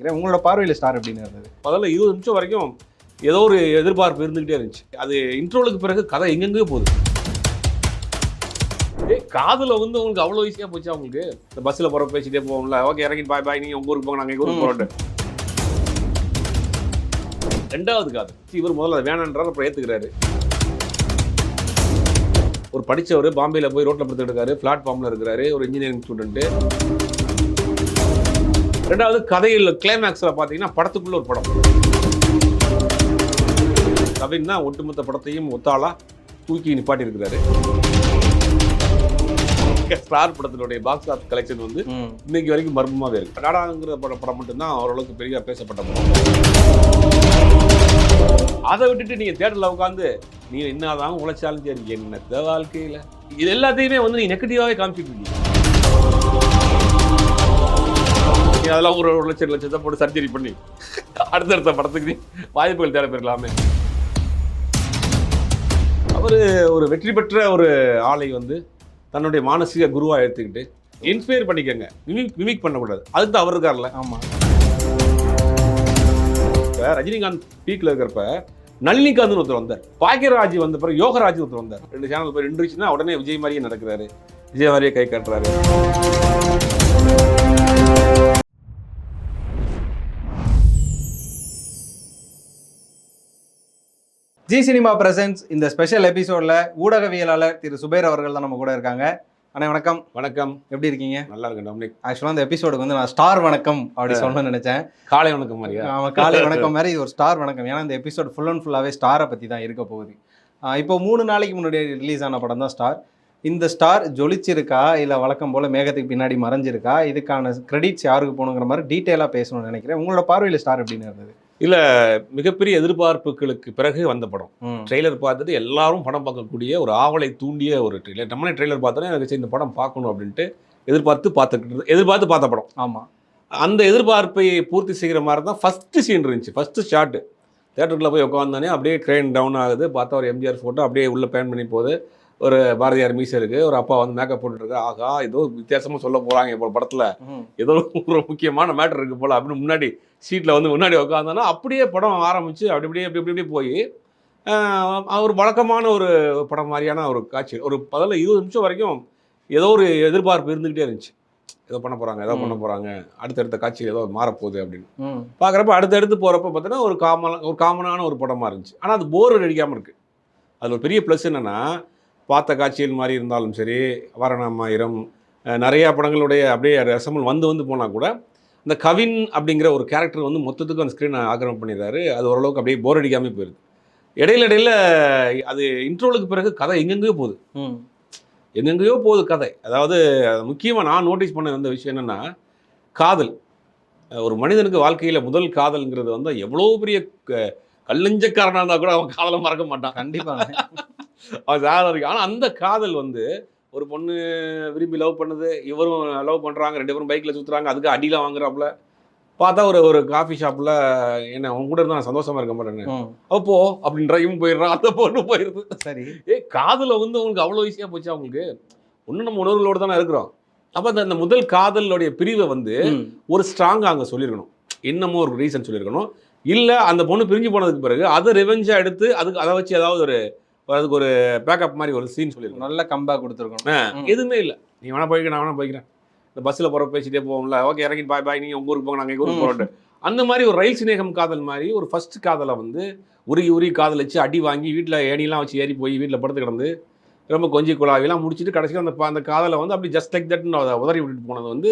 உங்களோட பார்வையில் ஸ்டார் அப்படின்னு இருந்தது? முதல்ல இருபது நிமிஷம் வரைக்கும் ஏதோ ஒரு எதிர்பார்ப்பு இருந்துகிட்டே இருந்துச்சு. அது இன்ட்ரோலுக்கு பிறகு கதை எங்கெங்கேயோ போகுது. ஏ காதுல வந்து உங்களுக்கு அவ்வளோ ஈஸியாக போச்சு அவங்களுக்கு இந்த பஸ்ஸில் போகிற பேசிட்டே போவோம்ல. ஓகே இறங்கி பாய் பாய் நீங்கள் உங்கள் ஊருக்கு போங்க நாங்கள் எங்கள் ஊருக்கு போகிறோம் ரெண்டாவது காது. இவர் முதல்ல அதை வேணான்றார் அப்புறம் ஏற்றுக்கிறாரு ஒரு படிச்சவர் பாம்பேல போய் ரோட்டில் படுத்துட்டு இருக்காரு. பிளாட்ஃபார்மில் இருக்கிறாரு. ஒரு இன்ஜினியரிங் ஸ்டூடெண்ட்டு ரெண்டாவது கதையில் கிளைமேக்ஸில் பார்த்தீங்கன்னா படத்துக்குள்ள ஒரு படம். கவின் தான் ஒட்டுமொத்த படத்தையும் ஒத்தாளா தூக்கி நிப்பாட்டி இருக்கிறாரு ஸ்டார் படத்தினுடைய பாக்ஸ் ஆஃப் கலெக்ஷன் வந்து இன்னைக்கு வரைக்கும் மர்மமாகவே இருக்கு. டாடாங்கிற படம் படம் மட்டும்தான் ஓரளவுக்கு பெரிய பேசப்பட்ட படம். அதை விட்டுட்டு நீங்க தேட்டரில் உட்காந்து நீ என்னதான் உழைச்சாலும் சரி என்னத்த வாழ்க்கையில? இது எல்லாத்தையுமே வந்து நீ நெகட்டிவாவே காமிச்சிட்டு இருக்கீங்க. நீ அதெல்லாம் ஒரு ஒரு லட்சம் லட்சத்தை போட்டு சர்ஜரி பண்ணி அடுத்தடுத்த படத்துக்கு நீ வாய்ப்புகள் தேட பெறலாமே அவர் ஒரு வெற்றி பெற்ற ஒரு ஆளை வந்து தன்னுடைய மானசீக குருவா எடுத்துக்கிட்டு இன்ஸ்பயர் பண்ணிக்கங்க. மிமிக் மிமிக் பண்ணக்கூடாது. அதுக்கு தான் அவர் இருக்கார்ல ஆமாம் இப்ப ரஜினிகாந்த் பீக்ல இருக்கிறப்ப நளினிகாந்த் ஒருத்தர் வந்தார். பாக்கியராஜ் வந்த பிறகு யோகராஜ் ஒருத்தர் வந்தார். ரெண்டு சேனல் போய் நின்றுச்சுன்னா உடனே விஜய் மாதிரியே நடக்கிறாரு. விஜய் மாதிரியே கை காட்டுறாரு. ஜி சினிமா பிரசன்ஸ் இந்த ஸ்பெஷல் எபிசோட்ல ஊடகவியலாளர் திரு சுபேர் அவர்கள் தான் நம்ம கூட இருக்காங்க. அண்ணே வணக்கம். வணக்கம். எப்படி இருக்கீங்க? நல்லா இருக்கு டொமினிக். ஆக்சுவலாக இந்த எபிசோடுக்கு வந்து நான் ஸ்டார் வணக்கம் அப்படி சொல்லணும்னு நினைச்சேன். காலை வணக்கம் மாதிரியா? ஆமா காலை வணக்கம் மாதிரி இது ஒரு ஸ்டார் வணக்கம். ஏன்னா இந்த எபிசோட் ஃபுல் அண்ட் ஃபுல்லாகவே ஸ்டாரை பற்றி தான் இருக்க போகுது. இப்போ மூணு நாளைக்கு முன்னாடி ரிலீஸ் ஆன படம் தான் ஸ்டார் இந்த ஸ்டார் ஜொலிச்சிருக்கா? இல்லை வழக்கம் போல் மேகத்துக்கு பின்னாடி மறைஞ்சிருக்கா? இதுக்கான கிரெடிட்ஸ் யாருக்கு போகணுங்கிற மாதிரி டீட்டெயிலாக பேசணும்னு நினைக்கிறேன். உங்களோட பார்வையில் ஸ்டார் எப்படின்னு இருந்தது? மிகப்பெரிய எதிர்பார்ப்புகளுக்கு பிறகு வந்த படம். ட்ரெய்லர் பார்த்துட்டு எல்லாரும் படம் பார்க்கக்கூடிய ஒரு ஆவலை தூண்டிய ஒரு ட்ரெய்லர் நம்மளே ட்ரெய்லர் பார்த்தோன்னே எனக்கு இந்த படம் பார்க்கணும் அப்படின்ட்டு எதிர்பார்த்து பார்த்துக்கிட்டு எதிர்பார்த்து பார்த்த படம். ஆமாம் அந்த எதிர்பார்ப்பை பூர்த்தி செய்கிற மாதிரி தான் ஃபஸ்ட்டு சீன் இருந்துச்சு. ஃபஸ்ட்டு ஷாட்டு தேட்டருக்குள்ளே போய் உட்காந்தோடனே அப்படியே க்ரெயின் டவுன் ஆகுது. பார்த்தா ஒரு எம்ஜிஆர் ஃபோட்டோ அப்படியே உள்ளே பேன் பண்ணி போகுது. ஒரு பாரதியார் மீசை இருக்குது ஒரு அப்பா வந்து மேக்கப் போட்டுருக்கு ஆகா ஏதோ வித்தியாசமாக சொல்ல போகிறாங்க இப்போ படத்தில். ஏதோ ஒரு முக்கியமான மேட்டர் இருக்குது போல். அப்படின்னு முன்னாடி சீட்டில் வந்து முன்னாடி உட்காந்தோன்னா அப்படியே படம் ஆரம்பித்து அப்படி அப்படியே அப்படி அப்படி அப்படியே போய் ஒரு வழக்கமான ஒரு படம் மாதிரியான ஒரு காட்சி. ஒரு பதில் இருபது நிமிஷம் வரைக்கும் ஏதோ ஒரு எதிர்பார்ப்பு இருந்துக்கிட்டே இருந்துச்சு. ஏதோ பண்ண போகிறாங்க ஏதோ பண்ண போகிறாங்க அடுத்தடுத்த காட்சி ஏதோ மாறப்போகுது அப்படின்னு. பார்க்குறப்ப அடுத்தடுத்து போகிறப்ப பார்த்தீங்கன்னா ஒரு காமன் ஒரு காமனான ஒரு படமாக இருந்துச்சு. ஆனால் அது போர் அடிக்காமல் இருக்குது அதில் ஒரு பெரிய ப்ளஸ் என்னென்னா பார்த்த காட்சிகள் மாதிரி இருந்தாலும் சரி வரணமாயிரம் நிறையா படங்களுடைய அப்படியே ரசமல் வந்து வந்து போனால் கூட இந்த கவின் அப்படிங்கிற ஒரு கேரக்டர் வந்து மொத்தத்துக்கு அந்த ஸ்க்ரீனை ஆக்கிரமம் பண்ணிடுறாரு. அது ஓரளவுக்கு அப்படியே போர் அடிக்காமல் போயிடுது இடையில இடையில அது இன்ட்ரோலுக்கு பிறகு கதை எங்கெங்கேயோ போகுது. ம். எங்கெங்கேயோ போகுது கதை. அதாவது முக்கியமாக நான் நோட்டீஸ் பண்ண வந்த விஷயம் என்னென்னா காதல். ஒரு மனிதனுக்கு வாழ்க்கையில் முதல் காதல்ங்கிறது வந்து எவ்வளோ பெரிய க- கல்லஞ்சக்காரனாக இருந்தால் கூட அவன் காதலை மறக்க மாட்டான். கண்டிப்பாக அவன் சாதம் இருக்கு ஆனால் அந்த காதல் வந்து ஒரு பொண்ணு விரும்பி லவ் பண்ணுது இவரும் லவ் பண்ணுறாங்க ரெண்டு பேரும் பைக்கில் சுற்றுறாங்க அதுக்கு அடியில் வாங்குறாப்புல. பார்த்தா ஒரு ஒரு காஃபி ஷாப்பில் என்ன அவங்க கூட இருந்தால் நான் சந்தோஷமா இருக்க மாட்டேன்னு. அப்போ அப்படின்ற இவன் போயிடுறான் அந்த பொண்ணு போயிடுது. சரி. ஏய் காதல வந்து அவங்களுக்கு அவ்வளோ ஈஸியாக போச்சு அவங்களுக்கு இன்னும் நம்ம உணர்வுகளோடு தானே இருக்கிறோம். அப்போ அந்த அந்த முதல் காதலுடைய பிரிவை வந்து ஒரு ஸ்ட்ராங்காக அங்கே சொல்லியிருக்கணும். என்னமோ ஒரு ரீசன் சொல்லியிருக்கணும். இல்லை அந்த பொண்ணு பிரிஞ்சு போனதுக்கு பிறகு அதை ரிவெஞ்சாக எடுத்து அதுக்கு அதை வச்சு ஏதாவது ஒரு அதுக்கு ஒரு பேக்கப் மாதிரி ஒரு சீன் சொல்லியிருக்கணும் நல்ல கம்பேக் கொடுத்துருக்கணும். ம். எதுவுமே இல்லை. நீ வேணா போய்க்க நான் வேணா போய்க்கிறேன். இந்த பஸ்ஸில் போகிற பேசிட்டே போவோம்ல ஓகே இறங்கி பாய் பாய் நீங்கள் உங்கள் ஊருக்கு போங்க நாங்கள் எங்கள் ஊருக்கு போகிறோம் அந்த மாதிரி ஒரு ரயில் சிநேகம் காதல் மாதிரி ஒரு ஃபர்ஸ்ட் காதலை வந்து உருகி உருகி காதலிச்சு அடி வாங்கி வீட்டில் ஏணிலாம் வச்சு ஏறி போய் வீட்டில் படுத்து கிடந்து ரொம்ப கொஞ்சி குழாவிலாம் முடிச்சுட்டு கடைசியில் அந்த அந்த காதலை வந்து அப்படி ஜஸ்ட் லைக் தட்னு அதை உதறி விட்டுட்டு போனது வந்து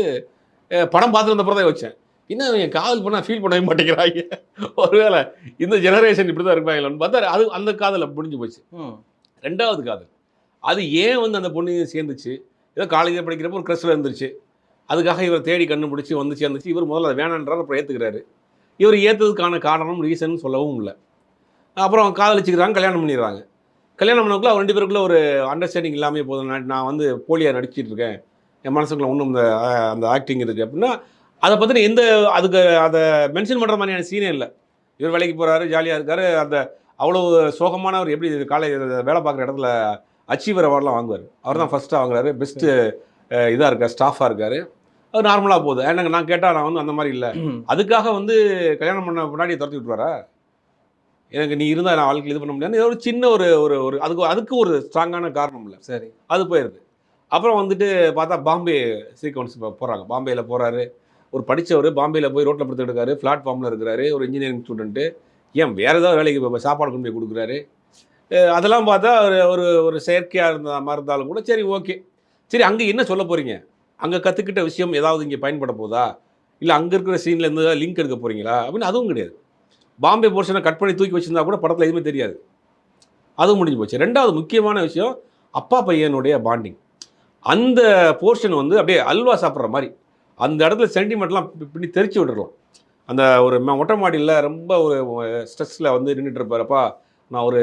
படம் பார்த்துட்டு வந்த தான் வச்சேன் இன்னும் என் காதல் பண்ணால் ஃபீல் பண்ணவே மாட்டேங்கிறாங்க? ஒருவேளை இந்த ஜெனரேஷன் இப்படி தான் இருப்பாங்களான்னு பார்த்தா அது அந்த காதல் முடிஞ்சு போச்சு. ரெண்டாவது காதல். அது ஏன் வந்து அந்த பொண்ணு சேர்ந்துச்சு? ஏதோ காலேஜில் படிக்கிறப்போ ஒரு க்ரஷில் இருந்துச்சு அதுக்காக இவர் தேடி கண்டுபிடிச்சி வந்து சேர்ந்துச்சு. இவர் முதல்ல அதை வேணான்றார் அப்புறம் ஏற்றுக்கிறாரு இவர் ஏற்றதுக்கான காரணம் ரீசன் சொல்லவும் இல்லை. அப்புறம் காதலிச்சுக்கிறாங்க கல்யாணம் பண்ணிடுறாங்க. கல்யாணம் பண்ணக்குள்ள அவங்க ரெண்டு பேருக்குள்ள ஒரு அண்டர்ஸ்டாண்டிங் இல்லாமே போதும் நான் வந்து போலியாக நடிச்சிட்டு இருக்கேன். என் மனசுக்குள்ள ஒன்றும் இந்த அந்த ஆக்டிங் இருக்குது அப்படின்னா அதை பற்றின எந்த அதுக்கு அதை மென்ஷன் பண்ணுற மாதிரியான சீனே இல்லை. இவர் வேலைக்கு போகிறாரு ஜாலியாக இருக்காரு அந்த அவ்வளோ சோகமானவர் எப்படி காலேஜ் வேலை பார்க்குற இடத்துல அச்சீவர் அவார்ட்லாம் வாங்குவார். அவர் தான் ஃபஸ்ட்டாக வாங்குறாரு பெஸ்ட்டு இதாக இருக்கார் ஸ்டாஃபாக இருக்கார். அது நார்மலாக போகுது. எனக்கு நான் கேட்டால் நான் வந்து அந்த மாதிரி இல்லை. அதுக்காக வந்து கல்யாணம் பண்ண முன்னாடி துரத்தி விட்டுருவாரா? எனக்கு நீ இருந்தால் நான் வாழ்க்கையில் இது பண்ண முடியாது. ஒரு சின்ன ஒரு ஒரு ஒரு அதுக்கு அதுக்கு ஒரு ஸ்ட்ராங்கான காரணம் இல்லை. சரி. அது போயிடுது அப்புறம் வந்துட்டு பார்த்தா பாம்பே சீக்வன்ஸ் போகிறாங்க பாம்பேயில் போகிறாரு ஒரு படித்தவர் பாம்பேயில் போய் ரோட்டில் படுத்துட்டு இருக்காரு பிளாட்ஃபார்மில் இருக்கிறாரு ஒரு இன்ஜினியரிங் ஸ்டூடெண்ட்டு ஏன் வேறு ஏதாவது வேலைக்கு போய் சாப்பாடு கொண்டு போய் கொடுக்குறாரு? அதெல்லாம் பார்த்தா ஒரு ஒரு ஒரு செயற்கையாக இருந்த மாதிரி இருந்தாலும் கூட சரி ஓகே சரி அங்கே என்ன சொல்ல போகிறீங்க அங்கே கற்றுக்கிட்ட விஷயம் ஏதாவது இங்கே பயன்பட போதா? இல்லை அங்கே இருக்கிற சீனில் இருந்து லிங்க் எடுக்க போகிறீங்களா அப்படின்னு அதுவும் கிடையாது. பாம்பே போர்ஷனை கட் பண்ணி தூக்கி வச்சிருந்தா கூட படத்தில் எதுவுமே தெரியாது. அதுவும் முடிஞ்சு போச்சு. ரெண்டாவது முக்கியமான விஷயம் அப்பா பையனுடைய பாண்டிங் அந்த போர்ஷன் வந்து அப்படியே அல்வா சாப்பிட்ற மாதிரி. அந்த இடத்துல சென்டிமெண்ட்லாம் இப்படி தெரிச்சு விட்டுறலாம். அந்த ஒரு மொட்டை மாடியில் ரொம்ப ஒரு ஸ்ட்ரெஸ்ஸில் வந்து நின்றுட்டு இருப்பாரப்பா நான் ஒரு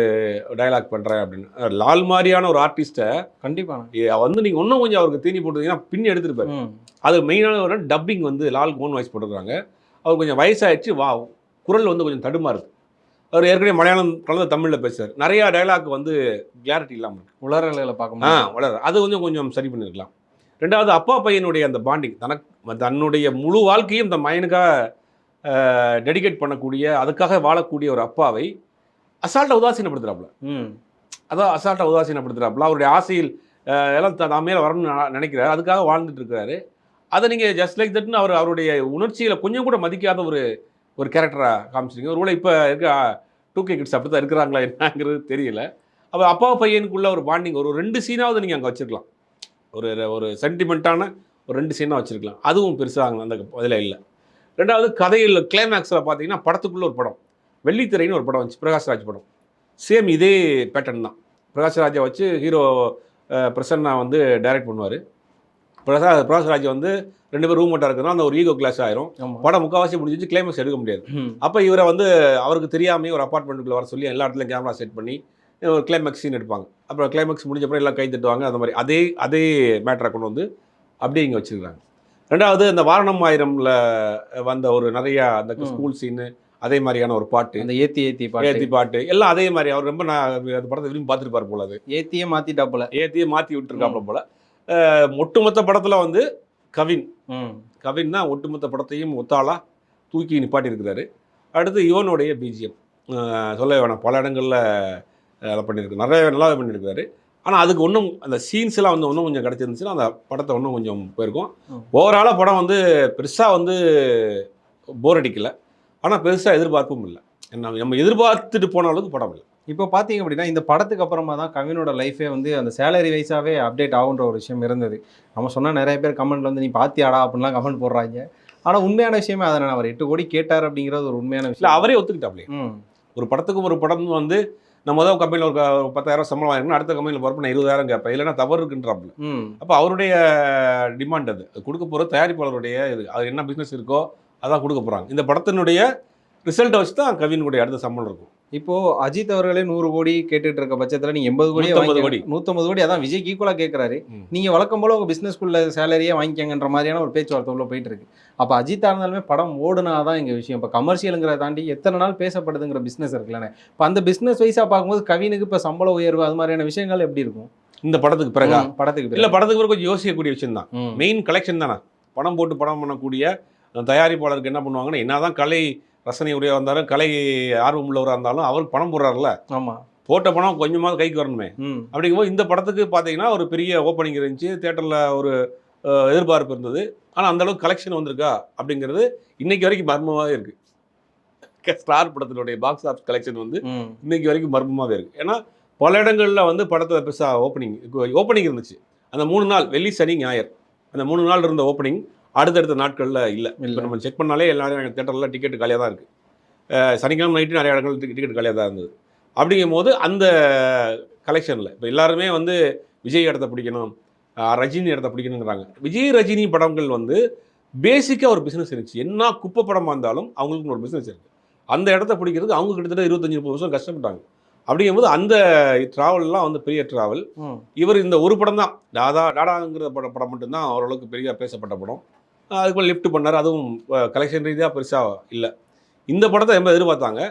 டயலாக் பண்ணுறேன் அப்படின்னு. லால் மாதிரியான ஒரு ஆர்டிஸ்ட்டை கண்டிப்பா. வந்து நீங்கள் இன்னும் கொஞ்சம் அவருக்கு தீனி போட்டுருந்தீங்கன்னா பின்னி எடுத்துருப்பாரு. ம். அது மெயினான ஒரு டப்பிங் வந்து லால் ஓன் வாய்ஸ் போட்டுருக்காங்க அவர் கொஞ்சம் வயசாயிடுச்சு வா குரல் வந்து கொஞ்சம் தடுமாறுது. அவர் ஏற்கனவே மலையாளம் கலந்த தமிழில் பேசுறாரு. நிறையா டயலாக் வந்து கிளாரிட்டி இல்லாமல் இருக்கு. உலரல்களை பார்க்க ஆ வளர அது கொஞ்சம் கொஞ்சம் சரி பண்ணியிருக்கலாம் ரெண்டாவது அப்பா பையனுடைய அந்த பாண்டிங் தனக்கு தன்னுடைய முழு வாழ்க்கையும் இந்த மயனுக்காக டெடிகேட் பண்ணக்கூடிய அதுக்காக வாழக்கூடிய ஒரு அப்பாவை அசால்ட்டாக உதாசீனப்படுத்துறாப்புல. ம். அதான் அசால்ட்டாக உதாசீனப்படுத்துறாப்புல. அவருடைய ஆசையில் எல்லாம் த- நான் மேலே வரணும்னு நினைக்கிறாரு. அதுக்காக வாழ்ந்துட்டு இருக்கிறாரு அதை நீங்கள் ஜஸ்ட் லைக் தட்னு அவர் அவருடைய உணர்ச்சிகளை கொஞ்சம் கூட மதிக்காத ஒரு ஒரு கேரக்டராக காமிச்சிருங்க ஒருவேளை இப்போ இருக்க டூ கே கிட்ஸ் அப்படி தான் இருக்கிறாங்களா என்னங்கிறது தெரியல. அப்போ அப்பா பையனுக்குள்ள ஒரு பாண்டிங் ஒரு ரெண்டு சீனாவது நீங்கள் அங்கே வச்சிருக்கலாம். ஒரு ஒரு சென்டிமெண்ட்டான ஒரு ரெண்டு சீனாக வச்சிருக்கலாம். அதுவும் பெருசாக அந்த இதில் இல்லை. ரெண்டாவது கதையில் கிளைமேக்ஸில் பார்த்தீங்கன்னா படத்துக்குள்ள ஒரு படம். வெள்ளித்திரைன்னு ஒரு படம் வந்துச்சு. பிரகாஷ்ராஜ் படம். சேம் இதே பேட்டர்ன் தான். பிரகாஷ்ராஜை வச்சு ஹீரோ பிரசன்னா வந்து டைரக்ட் பண்ணுவார். பிரசா பிரகாஷ்ராஜ் வந்து ரெண்டு பேரும் ரூம் மட்டும் இருக்கிறோம் அந்த ஒரு ஈகோ கிளாஸ் ஆயிரும். படம் முக்கால்வாசி முடிஞ்சிச்சு கிளைமேக்ஸ் எடுக்க முடியாது. அப்போ இவரை வந்து அவருக்கு தெரியாமே ஒரு அப்பார்ட்மெண்ட்டுக்குள்ள வர சொல்லி எல்லா இடத்துலையும் கேமரா செட் பண்ணி ஒரு கிளைமேக்ஸ் சீன் எடுப்பாங்க. அப்புறம் கிளைமேக்ஸ் முடிஞ்ச அப்புறம் எல்லாம் கை தட்டுவாங்க. அந்த மாதிரி. அதே அதே மேட்டரை கொண்டு வந்து அப்படியே இங்கே வச்சிருக்காங்க ரெண்டாவது இந்த வாரணம் ஆயிரம்ல வந்த ஒரு நிறையா அந்த. ஸ்கூல் சீனு அதே மாதிரியான ஒரு பாட்டு. அந்த ஏத்தி ஏத்தி ஏத்தி பாட்டு. பாட்டு எல்லாம் அதே மாதிரி. அவர் ரொம்ப நான் அந்த படத்தை விரும்பி பார்த்துருப்பார் போல அது. ஏத்தியே மாத்திட்டாப்புல ஏத்தியே மாற்றி விட்டுருக்காப்புல போல. ஒட்டுமொத்த படத்தில் வந்து கவின். கவின் தான் ஒட்டுமொத்த படத்தையும் ஒத்தாளா தூக்கி நிப்பாட்டி இருக்கிறாரு அடுத்து இவனுடைய பிஜிஎம். சொல்ல வேணாம். பல இடங்களில் அதை பண்ணியிருக்கு. நிறைய நல்லா பண்ணியிருக்காரு ஆனால் அதுக்கு இன்னும் அந்த சீன்ஸ் எல்லாம் வந்து இன்னும் கொஞ்சம் கிடச்சிருந்துச்சுன்னா அந்த படத்தை இன்னும் கொஞ்சம் போயிருக்கும். ஓவராலாக படம் வந்து பெருசாக வந்து போர் அடிக்கல. ஆனால் பெருசாக எதிர்பார்ப்பும் இல்லை. நம்ம நம்ம எதிர்பார்த்துட்டு போன அளவுக்கு படம் இல்லை. இப்போ பார்த்தீங்க அப்படின்னா இந்த படத்துக்கு அப்புறமா தான் கவினோட லைஃபே வந்து அந்த சேலரி வைஸாவே அப்டேட் ஆகுன்ற ஒரு விஷயம் இருந்தது. நம்ம சொன்னால் நிறைய பேர் கமெண்ட்ல வந்து நீ பாத்தியாடா? அப்படின்லாம் கமெண்ட் போடுறாங்க. ஆனால் உண்மையான விஷயமே அதை நான் அவர் எட்டு கோடி கேட்டார் அப்படிங்கிறது ஒரு உண்மையான இல்லை விஷயம். அவரே ஒத்துக்கிட்டாப்லையே. ம். ஒரு படத்துக்கு ஒரு படம் வந்து நம்ம முதல் கம்பெனியில் ஒரு பத்தாயிரம் சம்பளம் வாங்கினா அடுத்த கம்பெனியில் போகிறப்ப நான் இருபதாயிரம் கேட்பேன். இல்லைன்னா தவறு இருக்குன்றாப்புல. அப்போ அவருடைய டிமாண்ட் அது. அது கொடுக்க போகிற தயாரிப்பாளருடைய இது. அது என்ன பிஸ்னஸ் இருக்கோ அதான் கொடுக்க போகிறாங்க இந்த படத்தினுடைய ரிசல்ட்டை வச்சு தான் கவினுடைய அடுத்த சம்பளம் இருக்கும். இப்போ அஜித் அவர்களே நூறு கோடி கேட்டுட்டு இருக்க பட்சத்துல நீங்க எண்பது கோடி 150 கோடி. நூத்தம்பது கோடி அதான் விஜய் ஈக்குவலா கேட்கறாரு. நீங்க வழக்கம் போல உங்க பிசினஸ்க்குள்ள சேலரியே வாங்கிக்கங்கன்ற மாதிரியான ஒரு பேச்சுவார்த்தை உள்ள போயிட்டு இருக்கு அப்ப அஜித்தா இருந்தாலுமே படம் ஓடுனாதான் இங்க விஷயம் இப்ப கமர்ஷியலுங்கிறத தாண்டி எத்தனை நாள் பேசப்படுதுங்கிற பிசினஸ் இருக்குல்லண்ணே இப்போ அந்த பிசினஸ் வைஸா பார்க்கும்போது கவினுக்கு இப்ப சம்பள உயர்வு அது மாதிரியான விஷயங்கள் எப்படி இருக்கும் இந்த படத்துக்கு பிறகு படத்துக்கு இல்லை. படத்துக்கு பிறகு கொஞ்சம் யோசிக்கக்கூடிய விஷயம் தான். மெயின் கலெக்ஷன் தானே படம் போட்டு படம் பண்ணக்கூடிய தயாரிப்பாளருக்கு என்ன பண்ணுவாங்கன்னா என்னதான் கலை ரசனை உடைய வந்தாலும் கலை ஆர்வம் உள்ளவராக இருந்தாலும் அவருக்கு பணம் போடுறாருல ஆமா. போட்ட பணம் கொஞ்சமாவது கைக்கு வரணுமே. அப்படிங்கும்போது இந்த படத்துக்கு பார்த்தீங்கன்னா ஒரு பெரிய ஓப்பனிங் இருந்துச்சு. தேட்டரில் ஒரு எதிர்பார்ப்பு இருந்தது. ஆனால் அந்த அளவுக்கு கலெக்ஷன் வந்திருக்கா? அப்படிங்கிறது இன்னைக்கு வரைக்கும் மர்மமாகவே இருக்கு. ஸ்டார் படத்தினுடைய பாக்ஸ் ஆஃபீஸ் கலெக்ஷன் வந்து இன்னைக்கு வரைக்கும் மர்மமாகவே இருக்கு. ஏன்னா பல இடங்களில் வந்து படத்தில் பெருசாக ஓப்பனிங் ஓப்பனிங் இருந்துச்சு. அந்த மூணு நாள் வெள்ளி சனி ஞாயிறு. அந்த மூணு நாள் இருந்த ஓப்பனிங் அடுத்தடுத்த நாட்களில் இல்லை. இப்போ நம்ம செக் பண்ணாலே எல்லா தேட்டரில் டிக்கெட் காலியாக தான் இருக்குது சனிக்கிழமை நைட்டு நிறைய இடங்கள் டிக்கெட் காலியாக தான் இருந்தது. அப்படிங்கும் போது அந்த கலெக்ஷனில் இப்போ எல்லாருமே வந்து விஜய் இடத்த பிடிக்கணும் ரஜினி இடத்த பிடிக்கணுங்கிறாங்க. விஜய் ரஜினி படங்கள் வந்து பேசிக்காக ஒரு பிஸ்னஸ் இருந்துச்சு. என்ன குப்பை படமாக இருந்தாலும் அவங்களுக்கு ஒரு பிஸ்னஸ் இருக்குது அந்த இடத்த பிடிக்கிறதுக்கு அவங்க கிட்டத்தட்ட இருபத்தஞ்சி முப்பது வருஷம் கஷ்டப்பட்டாங்க. அப்படிங்கும்போது அந்த ட்ராவல்லாம் வந்து பெரிய ட்ராவல் இவர் இந்த ஒரு படம் தான். டாடா டாடாங்கிற படம் படம் மட்டும்தான் ஓரளவுக்கு பெரிய பேசப்பட்ட படம். அஹ் அதுக்கு லிஃப்ட் பண்ணார். அதுவும் கலெக்ஷன் ரீதியாக பெருசாக இல்லை. இந்த படத்தை ரொம்ப எதிர்பார்த்தாங்க?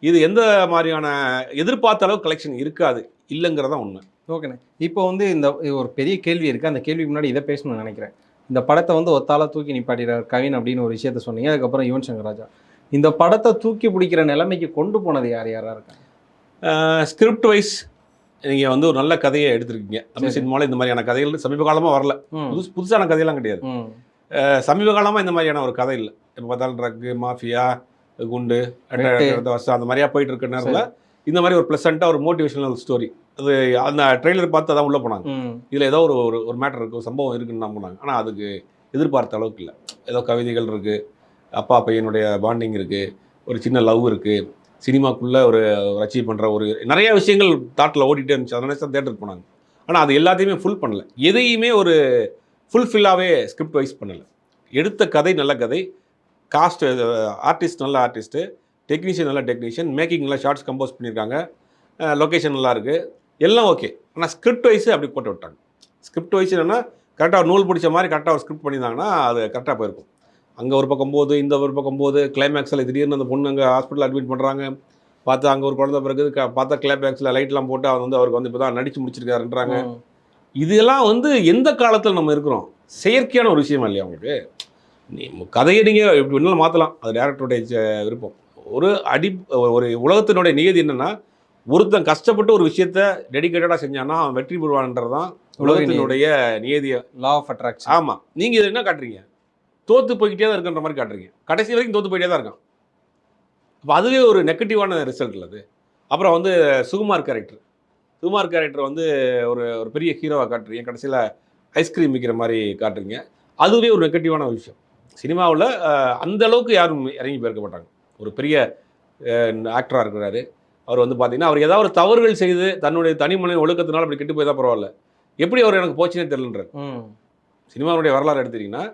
இது எந்த மாதிரியான எதிர்பார்த்த அளவு கலெக்ஷன் இருக்காது. இல்லைங்கிறதான் உண்மை. ஓகேண்ணே இப்போ வந்து இந்த ஒரு பெரிய கேள்வி இருக்குது அந்த கேள்விக்கு முன்னாடி இதை பேசணும்னு நினைக்கிறேன். இந்த படத்தை வந்து ஒத்தால தூக்கி நிப்பாட்டிடுறார் கவின் அப்படின்னு ஒரு விஷயத்த சொன்னீங்க. அதுக்கப்புறம் யுவன் சங்கர் ராஜா. இந்த படத்தை தூக்கி பிடிக்கிற நிலைமைக்கு கொண்டு போனது யார் யாரா இருக்காங்க? ஸ்கிரிப்ட் வைஸ் நீங்கள் வந்து ஒரு நல்ல கதையை எடுத்திருக்கீங்க. தமிழ். சினிமாவில் இந்த மாதிரியான கதைகள் சமீப காலமாக வரல. புதுசு புதுசான கதையெல்லாம் கிடையாது. சமீப காலமாக இந்த மாதிரியான ஒரு கதை இல்லை. இப்போ பார்த்தாலும் ட்ரக்கு மாஃபியா குண்டு. அடுத்த வருஷம் அந்த மாதிரியா போயிட்டு இருக்க நேரத்தில் இந்த மாதிரி ஒரு ப்ளசண்ட்டாக ஒரு மோட்டிவேஷனல் ஸ்டோரி அது அந்த ட்ரெய்லர் பார்த்து அதான் உள்ளே போனாங்க. இதில் ஏதோ ஒரு ஒரு ஒரு மேட்டர் இருக்குது சம்பவம் இருக்குன்னு நம்பினாங்க ஆனால் அதுக்கு எதிர்பார்த்த அளவுக்கு இல்லை. ஏதோ கவிதைகள் இருக்குது அப்பா பையனுடைய பாண்டிங் இருக்குது ஒரு சின்ன லவ் இருக்குது சினிமாக்குள்ளே ஒரு அச்சீவ் பண்ணுற ஒரு நிறைய விஷயங்கள் தாட்டில் ஓடிட்டே இருந்துச்சு. அதனால தான் தேட்டருக்கு போனாங்க. ஆனால் அது எல்லாத்தையுமே ஃபுல் பண்ணல. எதையுமே ஒரு ஃபுல்ஃபில்லாகவே ஸ்கிரிப்ட் வைஸ் பண்ணலை. எடுத்த கதை நல்ல கதை. காஸ்ட் ஆர்டிஸ்ட் நல்ல ஆர்டிஸ்ட்டு டெக்னீஷியன் நல்ல டெக்னீஷியன் மேக்கிங் நல்லா ஷார்ட்ஸ் கம்போஸ் பண்ணியிருக்காங்க லொக்கேஷன் நல்லா இருக்குது எல்லாம் ஓகே ஆனால் ஸ்கிரிப்ட் வைஸு அப்படி போட்டு விட்டாங்க. ஸ்கிரிப்ட் வைஸ் என்னென்னா கரெக்டாக நூல் பிடிச்ச மாதிரி கரெக்டாக ஒரு ஸ்கிரிப்ட் பண்ணியிருந்தாங்கன்னா அது கரெக்டாக போயிருக்கும். அங்கே ஒரு பக்கம் போது இந்த ஒரு பக்கம் போது கிளைமேக்ஸில் திடீர்னு அந்த பொண்ணு அங்கே ஹாஸ்பிட்டல் அட்மிட் பண்ணுறாங்க பார்த்தா அங்கே ஒரு குழந்தை பிறகு க- பார்த்தா கிளைமேக்ஸில் லைட்லாம் போட்டு அவர் வந்து அவருக்கு வந்து இப்போ தான் நடிச்சு முடிச்சிருக்காருன்றாங்க. இதெல்லாம் வந்து எந்த காலத்தில் நம்ம இருக்கிறோம்? செயற்கையான ஒரு விஷயம் இல்லையா உங்களுக்கு? நீ கதையை நீங்கள் எப்படி வேணாலும் மாற்றலாம் அது டேரக்டருடைய விருப்பம். ஒரு அடி ஒரு உலகத்தினுடைய நியதி என்னன்னா ஒருத்தன் கஷ்டப்பட்டு ஒரு விஷயத்த டெடிக்கேட்டடாக செஞ்சானா அவன் வெற்றி பெறுவான்ன்றது தான் உலகத்தினுடைய நியதியை லா ஆஃப் அட்ராக்ஷன் ஆமாம் நீங்கள் இதில் என்ன காட்டுறீங்க? தோத்து போய்கிட்டே தான் இருக்குன்ற மாதிரி காட்டுறீங்க. கடைசி வரைக்கும் தோத்து போயிட்டே தான் இருக்கான். அப்போ அதுவே ஒரு நெகட்டிவான ரிசல்ட் அது. அப்புறம் வந்து சுகுமார் கேரக்டர் சுகுமார் கேரக்டர் வந்து ஒரு ஒரு பெரிய ஹீரோவாக காட்டுறீங்க. கடைசியில் ஐஸ்கிரீம் விற்கிற மாதிரி காட்டுறீங்க. அதுவே ஒரு நெகட்டிவான விஷயம். சினிமாவில் அந்த அளவுக்கு யாரும் இறங்கி போயிருக்க மாட்டாங்க. ஒரு பெரிய ஆக்டராக இருக்கிறாரு. அவர் வந்து பார்த்தீங்கன்னா அவர் ஏதாவது ஒரு தவறுகள் செய்து தன்னுடைய தனி மனித ஒழுக்கத்தினால அப்படி கெட்டு போய் தான் பரவாயில்ல. எப்படி அவர் எனக்கு போச்சுன்னே தெரியலன்றார். சினிமாவுடைய வரலாறு எடுத்தீங்கன்னா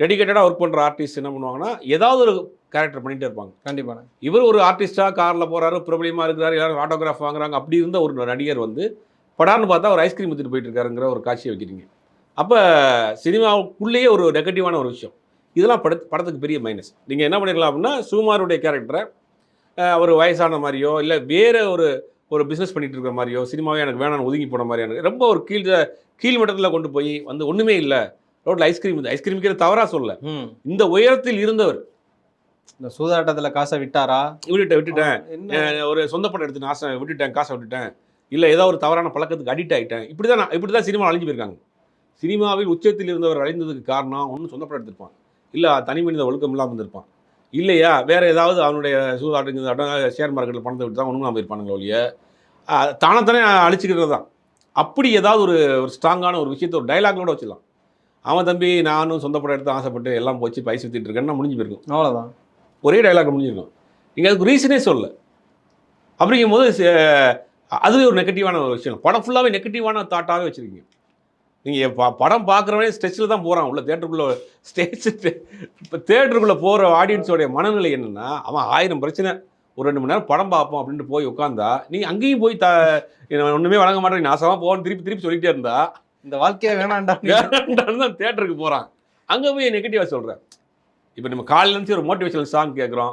டெடிகேட்டடாக ஒர்க் பண்ணுற ஆர்டிஸ்ட் என்ன பண்ணுவாங்கன்னா ஏதாவது ஒரு கேரக்டர் பண்ணிகிட்டே இருப்பாங்க. கண்டிப்பான இவர் ஒரு ஆர்டிஸ்டாக காரில் போகிறாரு பிரபலியமாக இருக்கிறாரு எல்லாரும் ஆட்டோகிராஃப் வாங்குறாங்க. அப்படி இருந்த ஒரு நடிகர் வந்து படார்னு பார்த்தா ஒரு ஐஸ்கிரீம் வித்துட்டு போயிட்டு இருக்காருங்கிற ஒரு காட்சியை வைக்கிறீங்க. அப்போ சினிமாவுக்குள்ளேயே ஒரு நெகட்டிவான ஒரு விஷயம். இதெல்லாம் பட படத்துக்கு பெரிய மைனஸ் நீங்கள் என்ன பண்ணிடலாம் அப்படின்னா சுகுமாருடைய கேரக்டரை ஒரு வயசான மாதிரியோ இல்லை வேறு ஒரு ஒரு பிஸ்னஸ் பண்ணிட்டு இருக்கிற மாதிரியோ சினிமாவே எனக்கு வேணாம்னு ஒதுங்கி போன மாதிரியான ரொம்ப ஒரு கீழ் கீழ் மட்டத்தில் கொண்டு போய் வந்து ஒன்றுமே இல்லை. ரோட்டில் ஐஸ்கிரீம் ஐஸ்கிரீம் விற்கிற தவறாக சொல்ல இந்த உயரத்தில் இருந்தவர். இந்த சூதாட்டத்துல காசை விட்டாரா? விட்டுட்டேன் விட்டுட்டேன். ஒரு சொந்த படம் எடுத்து ஆசை விட்டுட்டேன் காசை விட்டுட்டேன். இல்லை ஏதோ ஒரு தவறான பழக்கத்துக்கு அடிக்ட் ஆகிட்டேன் இப்படி தான் இப்படி தான் சினிமா அழிஞ்சு போயிருக்காங்க. சினிமாவில் உச்சத்தில் இருந்தவர் அழிந்ததுக்கு காரணம் ஒன்றும் சொந்த படம் எடுத்திருப்பான். இல்லை தனி மனித ஒழுக்கம் இல்லாமல் இருந்திருப்பான். இல்லையா வேற ஏதாவது அவனுடைய சூதாட்டம் ஷேர் மார்க்கெட்டில் பணத்தை விட்டு தான் ஒன்றும் இல்லாமல் இருப்பானுங்களோ இல்லையா அஹ் தானத்தானே அழிச்சிக்கிறது தான் அப்படி ஏதாவது ஒரு ஒரு ஸ்ட்ராங்கான ஒரு விஷயத்தை ஒரு டைலாக்லோட வச்சிடலாம். அவன் தம்பி நானும் சொந்த படம் எடுத்து ஆசைப்பட்டு எல்லாம் போச்சு பைசா வித்துட்டு இருக்கேன்னா முடிஞ்சு போயிருக்கும். அவ்வளவுதான். ஒரே டைலாக் முடிஞ்சிருக்கும். நீங்கள் அதுக்கு ரீசனே சொல்ல அப்படிங்கும்போது ச- அதுவே ஒரு நெகட்டிவான ஒரு விஷயம். படம் ஃபுல்லாகவே நெகட்டிவான தாட்டாகவே வச்சுருக்கீங்க. நீங்கள் ப படம் பார்க்குறவனே ஸ்ட்ரெச்சில் தான் போகிறான் உள்ள தேட்டருக்குள்ளே ஸ்டேஜ் இப்போ தேட்டருக்குள்ளே போகிற ஆடியன்ஸோடைய மனநிலை என்னென்னா அவன் ஆயிரம் பிரச்சனை ஒரு ரெண்டு மணி நேரம் படம் பார்ப்போம் அப்படின்ட்டு போய் உட்காந்தா நீ அங்கேயும் போய் த ஒன்றுமே வழங்க மாட்டேன் நாசமாக போவான்னு திருப்பி திருப்பி சொல்லிட்டே இருந்தா இந்த வாழ்க்கையே வேணாண்டா வேண்டாம்னு தான் தேட்டருக்கு போகிறான் அங்கே போய் நெகட்டிவாக சொல்கிறேன் இப்போ நம்ம காலையில இருந்து ஒரு மோட்டிவேஷனல் சாங் கேட்குறோம்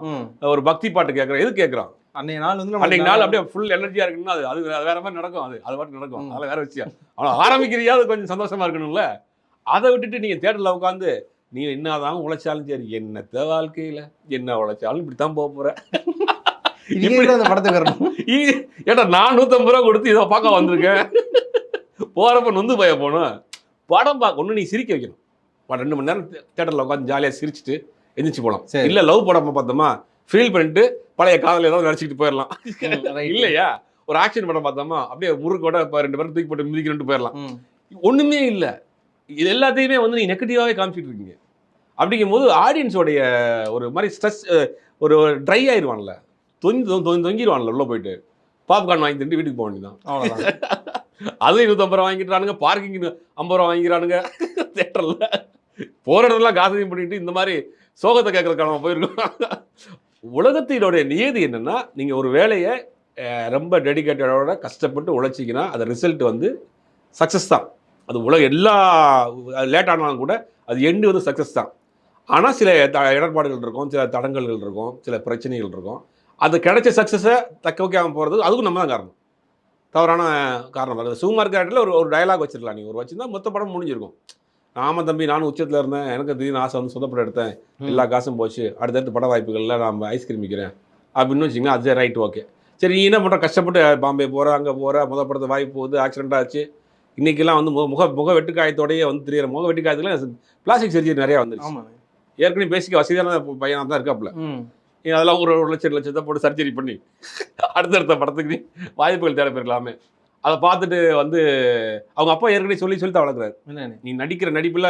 ஒரு பக்தி பாட்டு கேட்குறோம் எது கேட்குறோம் அன்னைய நாள் வந்து அன்னைக்கு நாள் அப்படியே ஃபுல் எனர்ஜியாக இருக்குன்னா அது அது வேற- மாதிரி நடக்கும் அது. அது பாட்டு நடக்கும். ம். அதில் வேற விஷயம். அவனை ஆரம்பிக்கிறியா? அது கொஞ்சம் சந்தோஷமா இருக்கணும்ல. அதை விட்டுட்டு நீங்கள் தேட்டரில் உட்காந்து நீ என்னதான் உழைச்சாலும் சரி என்னத்த வாழ்க்கையில்? என்ன உழைச்சாலும் இப்படி தான் போக போகிற இப்படி அந்த படத்துக்கு வரணும். ஏட்டா நான் நூற்றம்பது ரூபா கொடுத்து இதை பார்க்க வந்திருக்கேன். போகிறப்ப நொந்து போய போகணும். படம் பார்க்க ஒன்று நீ சிரிக்க வைக்கணும். ரெண்டு மணி நேரம் தேட்டரில் உட்காந்து ஜாலியாக சிரிச்சிட்டு எந்திரிச்சு போகலாம். இல்லை லவ் படம் பார்த்தோமா ஃபீல் பண்ணிட்டு பழைய காதல் ஏதாவது நடிச்சுக்கிட்டு போயிடலாம். இல்லையா? ஒரு ஆக்ஷன் படம் பார்த்தோமா அப்படியே முறுக்கோட இப்போ ரெண்டு பேரும் தூக்கி போட்டு மிதிக்கணும்னு போயிடலாம் ம். ஒண்ணுமே இல்லை. இது எல்லாத்தையுமே வந்து நீ நெகட்டிவாகவே காமிச்சிட்டு இருக்கீங்க. அப்படிங்கும்போது ஆடியன்ஸோடைய ஒரு மாதிரி ஸ்ட்ரெஸ் ஒரு ட்ரை ஆயிடுவான்ல தொங்கி- தொங்கி தொங்கிடுவான்ல உள்ள போயிட்டு. பாப்கார்ன் வாங்கி திட்டு வீட்டுக்கு போக வேண்டியதான் அவ்வளவுதான். அதுவும் இருபத்தம்பது ரூபா வாங்கிட்டானுங்க பார்க்கிங் ஐம்பது ரூபா வாங்கிக்கிறானுங்க. தேட்டரில். போகிற இடத்துல காசையும் பண்ணிட்டு இந்த மாதிரி சோகத்தை கேட்கறதுக்கான போயிருக்கோம். உலகத்தினுடைய நியதி என்னன்னா நீங்கள் ஒரு வேலையை ரொம்ப டெடிகேட்டடோட கஷ்டப்பட்டு உழைச்சிங்கன்னா அது ரிசல்ட் வந்து சக்ஸஸ் தான். அது உலக எல்லா லேட் ஆனாலும் கூட அது எண்டு வந்து சக்ஸஸ் தான். ஆனால் சில இடர்பாடுகள் இருக்கும் சில தடங்கல்கள் இருக்கும் சில பிரச்சனைகள் இருக்கும். அது கிடைச்ச சக்ஸஸை தக்க வைக்காமல் போகிறது அதுக்கும் நம்ம தான் காரணம். தவறான காரணம் இருக்குது சுகுமார் கேரக்டரில் ஒரு ஒரு டயலாக் வச்சிருக்கலாம். நீங்கள் ஒரு வச்சிருந்தா மொத்த படம் முடிஞ்சிருக்கும். ஆமாம் தம்பி நானும் உச்சத்தில் இருந்தேன். எனக்கு திடீர்னு ஆசை வந்து சொந்த படம் எடுத்தேன். எல்லா காசும் போச்சு. அடுத்தடுத்து பட வாய்ப்புகளில் நான் ஐஸ்கிரீம் விற்கிறேன் அப்படின்னு வச்சுங்க அது ரைட் ஓகே சரி நீ என்ன பண்ணுற கஷ்டப்பட்டு பாம்பே போகிற அங்கே போகிற முத படத்தை வாய்ப்பு போகுது ஆக்சிடென்ட் ஆச்சு. இன்றைக்கெல்லாம் வந்து முக முக வெட்டுக்காயத்தோடயே வந்து தெரியுற முக வெட்டுக்காயத்துலாம் பிளாஸ்டிக் சர்ஜரி நிறையா வந்துருச்சு. ஏற்கனவே பேசிக்க வசதியான பையனாக தான் இருக்காப்புல. நீ அதெல்லாம் ஒரு ஒரு லட்சம் லட்சத்தை போட்டு சர்ஜரி பண்ணி அடுத்தடுத்த படத்துக்கு நீ வாய்ப்புகள் தேட போயிருக்கலாமே அதை பார்த்துட்டு வந்து அவங்க அப்பா ஏற்கனவே சொல்லி சொல்லி தான் வளர்க்குறாரு. நீ நடிக்கிற நடிப்பில்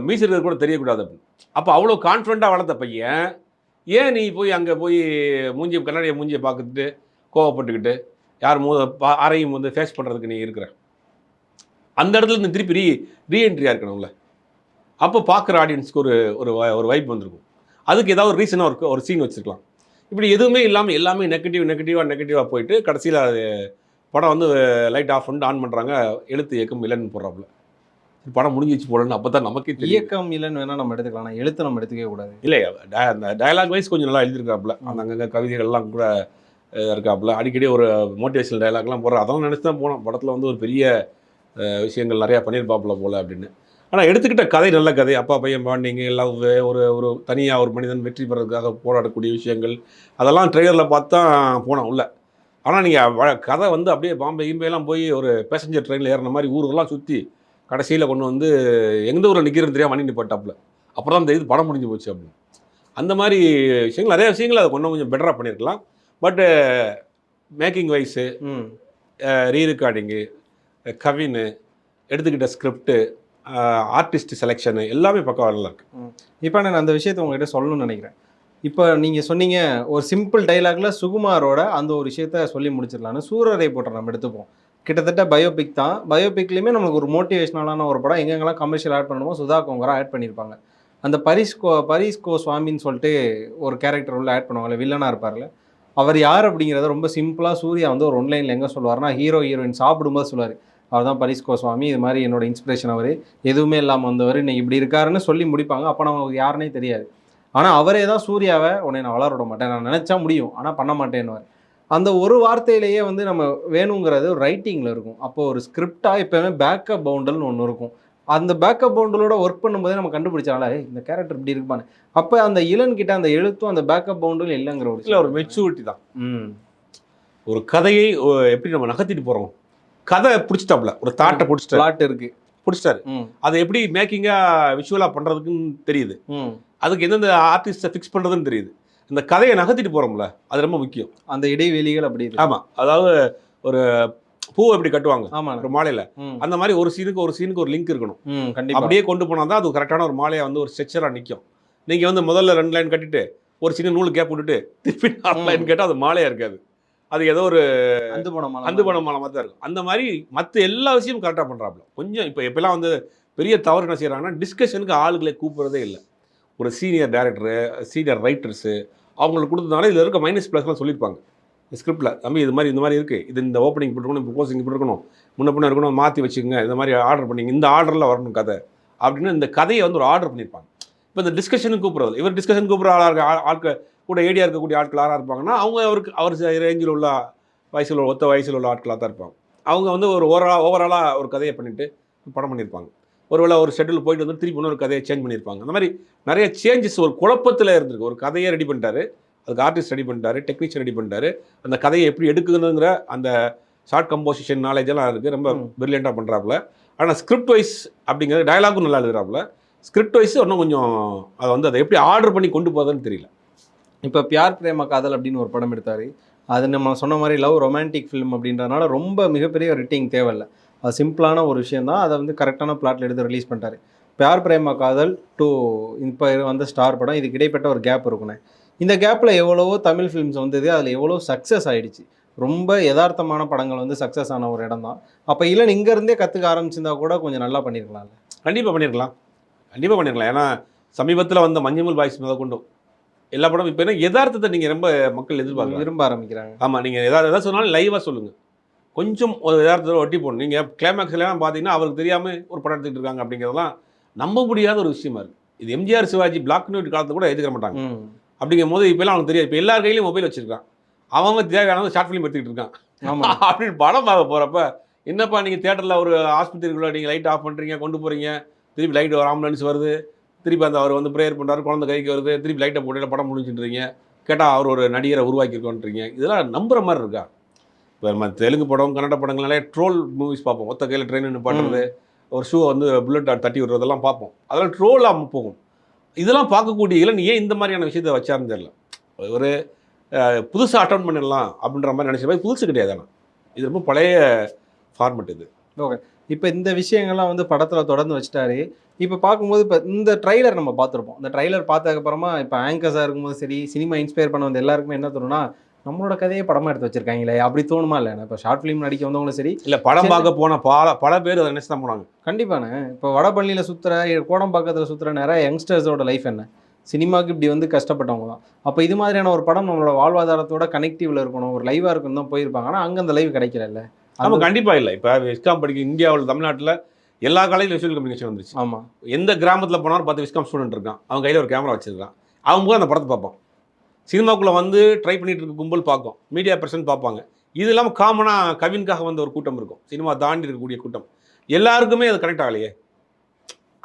மீசு இருக்கிறது கூட தெரியக்கூடாது அப்படின்னு. அப்போ அவ்வளோ கான்ஃபிடண்ட்டாக வளர்த்த பையன் ஏன் நீ போய் அங்கே போய் மூஞ்சி கண்ணாடியை மூஞ்சியை பார்த்துட்டு கோவப்பட்டுக்கிட்டு யார் மூ பா- யாரையும் வந்து ஃபேஸ் பண்ணுறதுக்கு நீ இருக்கிற? அந்த இடத்துல நீ திருப்பி ரீ ரீஎன்ட்ரியாக இருக்கணும்ல. அப்போ பார்க்குற ஆடியன்ஸ்க்கு ஒரு ஒரு ஒரு வைப் வந்திருக்கும். அதுக்கு ஏதாவது ஒரு ரீசனாக ஒரு ஒரு சீன் வச்சுருக்கலாம். இப்படி எதுவுமே இல்லாமல் எல்லாமே நெகட்டிவ் நெகட்டிவாக நெகட்டிவாக போயிட்டு கடைசியில் அது படம் வந்து லைட் ஆஃப் பண்ணிட்டு ஆன் பண்ணுறாங்க எழுத்து இயக்கம் இல்லைன்னு போடுறாப்புல. படம் முடிஞ்சிச்சு போடணும் அப்போ தான் நமக்கே இயக்கம் இல்லைன்னு வேணா நம்ம எடுத்துக்கலாம். ஆனா எழுத்து நம்ம எடுத்துக்கவே கூடாது. இல்லை அந்த டயலாக் வைஸ் கொஞ்சம் நல்லா எழுதியிருக்காப்புல அந்த அங்கங்கே கவிதைகள்லாம் கூட இருக்காப்புல. அடிக்கடி ஒரு மோட்டிவேஷனல் டயலாக்லாம் போடுற அதெல்லாம் நினச்சி தான் போனோம். படத்தில் வந்து ஒரு பெரிய விஷயங்கள் நிறையா பண்ணியிருப்பாப்புல போல அப்படின்னு. ஆனால் எடுத்துக்கிட்ட கதை நல்ல கதை. அப்பா பையன் பாண்டிங்க லவ் ஒரு ஒரு தனியாக ஒரு மனிதன் வெற்றி பெறதுக்காக போராடக்கூடிய விஷயங்கள். அதெல்லாம் ட்ரெய்லரில் பார்த்து போனோம் உள்ள. ஆனால் நீங்கள் கதை வந்து அப்படியே பாம்பே கீம்பேலாம் போய் ஒரு பேசஞ்சர் ட்ரெயினில் ஏறின மாதிரி ஊரெல்லாம் சுற்றி கடைசியில் கொண்டு வந்து எந்த ஊரில் நிற்கிறது தெரியாம பண்ணி நிப்பாட்டாப்புல அப்புறம் தான் தெரியுது படம் முடிஞ்சு போச்சு அப்படின்னு. அந்த மாதிரி விஷயங்கள் நிறைய விஷயங்கள் அதை கொஞ்சம் கொஞ்சம் பெட்டராக பண்ணியிருக்கலாம். But making wise re recording கவின்னு எடுத்துக்கிட்ட ஸ்கிரிப்டு ஆர்டிஸ்ட் செலெக்ஷனு எல்லாமே பக்கம் நல்லா இருக்கு. இப்போ நான் அந்த விஷயத்தை உங்ககிட்ட சொல்லணும்னு நினைக்கிறேன். இப்போ நீங்கள் சொன்னீங்க ஒரு சிம்பிள் டைலாக்ல சுகுமாரோட அந்த ஒரு விஷயத்த சொல்லி முடிச்சிடலான்னு சூரரை போட்ட நம்ம எடுத்துப்போம். கிட்டத்தட்ட பயோபிக் தான். பயோபிக்லேயுமே நம்மளுக்கு ஒரு மோட்டிவேஷனலான ஒரு படம். எங்கெங்கெல்லாம் கமர்ஷியல் ஆட் பண்ணணுமோ சுதா கோங்கரா ஆட் பண்ணியிருப்பாங்க. அந்த பரிஸ் கோ பரிஸ் கோ சுவாமின்னு சொல்லிட்டு ஒரு கேரக்டர் உள்ள ஆட் பண்ணுவாங்கல்ல வில்லனாக இருப்பார்ல அவர் யார் அப்படிங்கிறத ரொம்ப சிம்பிளாக சூர்யா வந்து ஒரு ஒன்லைனில் எங்கே சொல்லுவார்னா ஹீரோ ஹீரோயின் சாப்பிடும்போது சொல்லுவார். அவர் தான் பரிஸ் கோ சுவாமி இது மாதிரி என்னோட இன்ஸ்பிரேஷன் அவர். எதுவுமே இல்லாமல் வந்தவர். இன்னைக்கு இப்படி இருக்காருன்னு சொல்லி முடிப்பாங்க. அப்போ நமக்கு யாருன்னே தெரியாது. ஆனால் அவரே தான் சூர்யாவை உன்னை நான் வளர விட மாட்டேன். நான் நினச்சா முடியும். ஆனால் பண்ண மாட்டேன்னுவார். அந்த ஒரு வார்த்தையிலேயே வந்து நம்ம வேணுங்கிறது ஒரு ரைட்டிங்கில் இருக்கும். அப்போ ஒரு ஸ்கிரிப்டாக எப்போவுமே பேக்கப் பவுண்டல்னு ஒன்று இருக்கும். அந்த பேக்கப் பவுண்டலோட ஒர்க் பண்ணும்போதே நம்ம கண்டுபிடிச்சால "ஏய், இந்த கேரக்டர் இப்படி இருப்பானு. அப்போ அந்த இளன் கிட்ட அந்த எழுத்தும் அந்த பேக்கப் பவுண்டலும் இல்லைங்கிற ஒரு இல்லை ஒரு மெச்சூரிட்டி தான். ம். ஒரு கதையை எப்படி நம்ம நகர்த்திட்டு போகிறோம் கதை பிடிச்சிட்டாப்புல. ஒரு தாட்டை பிடிச்சிட்டாரு. பிளாட் இருக்கு. பிடிச்சிட்டாரு. அதை எப்படி மேக்கிங்காக விஷுவலாக பண்ணுறதுக்குன்னு தெரியுது. அதுக்கு எந்தெந்த ஆர்டிஸ்ட்டை ஃபிக்ஸ் பண்ணுறதுன்னு தெரியுது. இந்த கதையை நகர்த்திட்டு போகிறோம்ல அது ரொம்ப முக்கியம். அந்த இடைவெளிகள் அப்படி ஆமாம் அதாவது ஒரு பூவை எப்படி கட்டுவாங்க? ஒரு மாலையில். அந்த மாதிரி ஒரு சீனுக்கு ஒரு சீனுக்கு ஒரு லிங்க் இருக்கணும். அப்படியே கொண்டு போனால் தான் அது கரெக்டான ஒரு மாலையை வந்து ஒரு ஸ்ட்ரெச்சராக நிற்கும் நீங்கள் வந்து முதல்ல ரெண்டு லைன் கட்டிட்டு ஒரு சின்ன நூல் கேப் விட்டுட்டு திருப்பி நாலு. லைன் கேட்டால் அது மாலையாக இருக்காது. அது ஏதோ ஒரு அந்து போன அந்து பணம் மாலை மாதிரி தான் இருக்கும். அந்த மாதிரி மற்ற எல்லா விஷயமும் கரெக்டாக பண்ணுறாப்புல கொஞ்சம் இப்போ எப்பெல்லாம் வந்து பெரிய தவறு என்ன செய்கிறாங்கன்னா டிஸ்கஷனுக்கு ஆளுகளை கூப்பிட்றதே இல்லை. ஒரு சீனியர் டேரக்டரு சீனியர் ரைட்டர்ஸு அவங்களுக்கு கொடுத்ததுனால இதில் இருக்க மைனஸ் ப்ளஸ்லாம் சொல்லியிருப்பாங்க ஸ்கிரிப்டில் தம்பி இது மாதிரி இந்த மாதிரி இருக்குது இது இந்த ஓப்பனிங் இப்படி இருக்கணும் இப்போ க்ளோசிங் இப்படி இருக்கணும் முன்ன பின்ன இருக்கணும் மாற்றி வச்சுக்கோங்க. இந்த மாதிரி ஆர்டர் பண்ணிங்க இந்த ஆர்டரில் வரணும் கதை அப்படின்னு இந்த கதையை வந்து ஒரு ஆர்டர் பண்ணியிருப்பாங்க இப்போ இந்த டிஸ்கஷனுக்கு கூப்பிட்றது இவர் டிஸ்கஷன் கூப்பிட்ற ஆளாக ஆட்கள் கூட ஏடியா இருக்கக்கூடிய ஆட்கள் யாராக இருப்பாங்கன்னா அவங்க அவருக்கு அவர் ரேஞ்சில் உள்ள வயசில் உள்ள ஒத்த வயசில் உள்ள ஆட்களாக தான் இருப்பாங்க. அவங்க வந்து ஒரு ஓவரால் ஓவராலாக ஒரு கதையை பண்ணிட்டு படம் பண்ணியிருப்பாங்க. ஒருவேளை ஒரு ஷெட்யூல் போயிட்டு வந்து திருப்பி இன்னொரு கதையை சேஞ்ச் பண்ணியிருப்பாங்க. அந்த மாதிரி நிறைய சேஞ்சஸ் ஒரு குழப்பத்தில் இருந்திருக்கு. ஒரு கதையை ரெடி பண்ணிட்டாரு அதுக்கு ஆர்டிஸ்ட் ரெடி பண்ணிட்டாரு டெக்னீஷியன் ரெடி பண்ணிட்டாரு. அந்த கதையை எப்படி எடுக்கணுங்கிற அந்த ஷார்ட் கம்போசிஷன் நாலேஜ் எல்லாம் இருக்குது ரொம்ப. பிரில்லியண்ட்டாக பண்ணுறாப்புல ஆனால் ஸ்கிரிப்ட் வைஸ் அப்படிங்கிறது டயலாகும் நல்லா எழுதுறாப்புல. ஸ்கிரிப்ட் வைஸ் இன்னும் கொஞ்சம் அதை வந்து அதை எப்படி ஆர்டர் பண்ணி கொண்டு போகுதுன்னு தெரியல. இப்போ பியார் பிரேம காதல் அப்படின்னு ஒரு படம் எடுத்தார். அது நம்ம சொன்ன மாதிரி லவ் ரொமான்டிக் ஃபிலிம் அப்படின்றதுனால ரொம்ப மிகப்பெரிய ரிட்டிங் தேவையில்லை. அது சிம்பிளான ஒரு விஷயம் தான் அதை வந்து கரெக்டான பிளாட்டில் எடுத்து ரிலீஸ் பண்ணிட்டாரு. பியார் பிரேம காதல் டு இப்போ வந்த ஸ்டார் படம். இதுக்கு இடைப்பட்ட ஒரு கேப் இருக்குண்ணே. இந்த கேப்பில் எவ்வளவோ தமிழ் ஃபிலிம்ஸ் வந்தது. அதில் எவ்வளோ சக்ஸஸ் ஆகிடுச்சு ரொம்ப யதார்த்தமான படங்கள் வந்து சக்ஸஸ் ஆன ஒரு இடம் தான் அப்போ இல்லைன்னு இங்கேருந்தே கற்றுக்க ஆரம்பிச்சிருந்தா கூட கொஞ்சம் நல்லா பண்ணியிருக்கலாம்ல கண்டிப்பாக பண்ணியிருக்கலாம் கண்டிப்பாக பண்ணியிருக்கலாம் ஏன்னா சமீபத்தில் வந்த மஞ்சள் பாய்ஸ் முதல் கொண்டும் எல்லா படம் இப்போ என்ன யதார்த்தத்தை நீங்கள் ரொம்ப மக்கள் எதிர்பார்க்கலாம் விரும்ப ஆரம்பிக்கிறாங்க. ஆமாம் நீங்கள் எதாவது எதாவது சொன்னாலும் லைவாக சொல்லுங்கள் கொஞ்சம் ஒரு யதார்த்தத்தை ஒட்டி போடணும். நீங்கள் கிளைமேக்ஸ்லாம் பார்த்தீங்கன்னா அவருக்கு தெரியாமல் ஒரு படம் எடுத்துக்கிட்டு இருக்காங்க அப்படிங்கிறதெல்லாம் நம்ப முடியாத ஒரு விஷயமா இருக்குது இது MGR Sivaji black and white காலத்தில் கூட எடுத்துக்க மாட்டாங்க. அப்படிங்கும் போது இப்போலாம் அவனுக்கு தெரியாது. இப்போ எல்லார் கையிலையும் மொபைல் வச்சிருக்கான். அவன் தேவையான ஷார்ட் ஃபிலிம் எடுத்துக்கிட்டு இருக்கான். ஆமாம் அப்படின்னு படம் பார்க்க போகிறப்ப என்னப்பா நீங்கள் தேட்டரில் ஒரு ஆஸ்பத்திரிக்குள்ள நீங்கள் லைட் ஆஃப் பண்ணுறீங்க கொண்டு போகிறீங்க திருப்பி லைட் ஒரு ஆம்புலன்ஸ் வருது. திருப்பி அந்த அவர் வந்து ப்ரேயர் பண்ணுறாரு குழந்தை கைக்கு வருது திருப்பி லைட்டை போட்டு படம் முடிச்சுட்டுறீங்க கேட்டால் அவர் ஒரு நடிகரை உருவாக்கியிருக்கோன்றீங்க இதெல்லாம் நம்புற மாதிரி இருக்கா? இப்போ நம்ம தெலுங்கு படம் கன்னட படங்கள்னாலே ட்ரோல் மூவிஸ் பார்ப்போம். ஒத்த கையில் ட்ரெயின் நிப்பாட்டுறது ஒரு ஷூ வந்து புல்லட் தட்டி விடுறதெல்லாம் பார்ப்போம். அதெல்லாம் ட்ரோலாக போகும். இதெல்லாம் பார்க்கக்கூடிய இளன் ஏன் இந்த மாதிரியான விஷயத்தை வச்சாருன்னு தெரியல. ஒரு புதுசாக அட்டன் பண்ணிடலாம் அப்படின்ற மாதிரி நினச்ச மாதிரி புதுசு கிடையாது ஆனால் இது ரொம்ப பழைய ஃபார்மெட் இது. இப்போ இந்த விஷயங்கள்லாம் வந்து படத்தில் தொடர்ந்து வச்சுட்டாரு. இப்போ பார்க்கும்போது இப்போ இந்த ட்ரைலர் நம்ம பார்த்துருப்போம். இந்த ட்ரைலர் பார்த்ததுக்கப்புறமா இப்போ ஆங்கர்ஸாக இருக்கும்போது சரி சினிமா இன்ஸ்பயர் பண்ண வந்த எல்லாருக்குமே என்ன தோணும்னா நம்மளோட கதையை படமாக எடுத்து வச்சிருக்காங்களே அப்படி தோணுமா இல்லை இப்போ ஷார்ட் ஃபிலிம் நடிக்க வந்தவங்களும் சரி இல்லை படம். பார்க்க போன பல பல பேர் அதை நினச்சி தான் போனாங்க. கண்டிப்பாண்ணே. இப்போ வடபள்ளியில் சுற்றுற கோடம்பாக்கத்தில் சுற்றுற நிறைய யங்ஸ்டர்ஸோட லைஃப் என்ன? சினிமாவுக்கு இப்படி வந்து கஷ்டப்பட்டவங்க தான். அப்போ இது மாதிரியான ஒரு படம் நம்மளோட வாழ்வாதாரத்தோட கனெக்டிவ்ல இருக்கணும் ஒரு லைவாக இருக்கணும் தான் போயிருப்பாங்க. ஆனால் அங்கே அந்த லைவ் கிடைக்கல ஆமா கண்டிப்பாக இல்லை. இப்போ விஸ்காம் படிக்க இந்தியாவில் தமிழ்நாட்டில் எல்லா காலேஜில் விஷுவல் கம்யூனிகேஷன் வந்துருச்சு. ஆமாம் எந்த கிராமத்தில் போனாலும் பத்து விஸ்காம் ஸ்டூடெண்ட் இருக்கான். அவன் கையில் ஒரு கேமரா வச்சிருக்கான். அவங்க போய் அந்த படத்தை பார்ப்பான். சினிமாக்குள்ளே வந்து ட்ரை பண்ணிட்டு இருக்க கும்பல் பார்க்கும். மீடியா பர்சன் பார்ப்பாங்க. இது இல்லாமல் காமனாக கவின்காக வந்த ஒரு கூட்டம் இருக்கும். சினிமா தாண்டி இருக்கக்கூடிய கூட்டம். எல்லாருக்குமே அது கனெக்ட் ஆகலையே.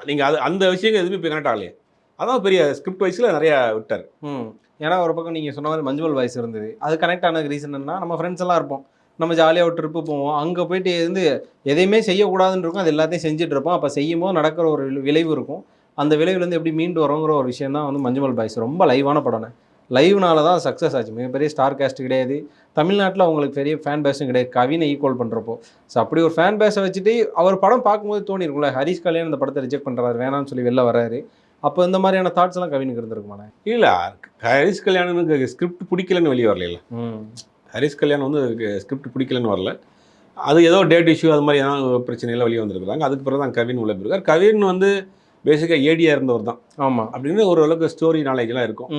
நீங்கள் அது அந்த விஷயங்கள் எதுவுமே இப்போ கனெக்ட் ஆகலையே. அதான் பெரிய ஸ்கிரிப்ட் வைஸில் நிறையா விட்டார். ம். ஏன்னா ஒரு பக்கம் நீங்கள் சொன்ன மாதிரி மஞ்சுவல் வாய்ஸ் இருந்தது. அது கனெக்ட் ஆனதுக்கு ரீசன் நம்ம ஃப்ரெண்ட்ஸ் எல்லாம் இருப்போம். நம்ம ஜாலியாக ஒரு ட்ரிப்பு போவோம். அங்கே போயிட்டு இருந்து எதையுமே செய்யக்கூடாதுன்னு இருக்கும். அது எல்லாத்தையும் செஞ்சுட்டு இருப்போம். அப்போ செய்யும் போது நடக்கிற ஒரு விளை- விளைவு இருக்கும். அந்த விளைவுலேருந்து எப்படி மீண்டு வரோங்கிற ஒரு விஷயம் தான் வந்து மஞ்சுமல் பாய்ஸ். ரொம்ப லைவான படம்னே லைவ்னால தான் சக்ஸஸ் ஆச்சு. மிகப்பெரிய ஸ்டார் காஸ்ட் கிடையாது. தமிழ்நாட்டில் அவங்களுக்கு பெரிய ஃபேன் பேஸும் கிடையாது. கவினை ஈக்குவல் பண்ணுறப்போ ஸோ அப்படி ஒரு ஃபேன் பேஸை வச்சுட்டு அவர் படம் பார்க்கும்போது தோணிருக்கும்ல ஹரிஷ் கல்யாண் இந்த படத்தை ரிஜெக்ட் பண்ணுறாரு வேணாம்னு சொல்லி வெளில வராரு அப்போ இந்த மாதிரியான தாட்ஸ் எல்லாம் கவினுக்கு இருந்திருக்குமாண்ணே? இல்லை ஹரிஷ் கல்யாணுக்கு ஸ்கிரிப்ட் பிடிக்கலன்னு வெளியே வரல ம். ஹரிஷ் கல்யாண் வந்து ஸ்கிரிப்ட் பிடிக்கலன்னு வரல. அது ஏதோ டேட் இஷ்யூ அது மாதிரி ஏதாவது பிரச்சனையில் வெளியே வந்திருக்காங்க அதுக்கு பிறகு தான் கவின் உள்ள போயிருக்கார். கவின் வந்து பேசிக்காக ஏடியா இருந்தவர் தான். ஆமாம் அப்படின்னு ஓரளவுக்கு ஸ்டோரி நாலேஜ்லாம் இருக்கும்.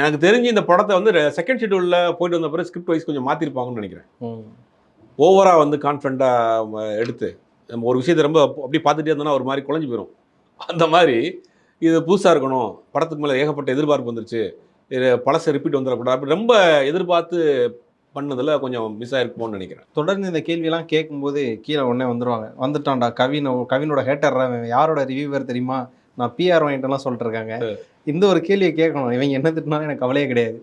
எனக்கு தெரிஞ்சு இந்த படத்தை வந்து செகண்ட் ஷெட்யூலில் போயிட்டு வந்த பிறகு ஸ்கிரிப்ட் வைஸ் கொஞ்சம் மாற்றிருப்பாங்கன்னு நினைக்கிறேன். ஓவராக வந்து கான்ஃபிடண்ட்டாக எடுத்து நம்ம ஒரு விஷயத்தை ரொம்ப அப்படி பார்த்துட்டே இருந்தோம்னா ஒரு மாதிரி குழஞ்சி போயிடும் அந்த மாதிரி இது புதுசாக இருக்கணும். படத்துக்கு மேலே ஏகப்பட்ட எதிர்பார்ப்பு வந்துருச்சு. பழசை ரிப்பீட் வந்துடக்கூடாது. அப்படி ரொம்ப எதிர்பார்த்து பண்ணதில் கொஞ்சம் மிஸ் ஆயிருக்குமோன்னு நினைக்கிறேன். தொடர்ந்து இந்த கேள்வியெல்லாம் கேட்கும்போது கீழே உடனே வந்துருவாங்க. வந்துட்டான்டா கவின் கவினோட ஹேட்டர் யாரோட ரிவ்யூவர் தெரியுமா? நான் பிஆர் வாங்கிட்டெல்லாம் சொல்லிட்டு இருக்காங்க இந்த ஒரு கேள்வியை கேட்கணும். இவங்க என்ன திட்டினாலும் எனக்கு கவலையே கிடையாது.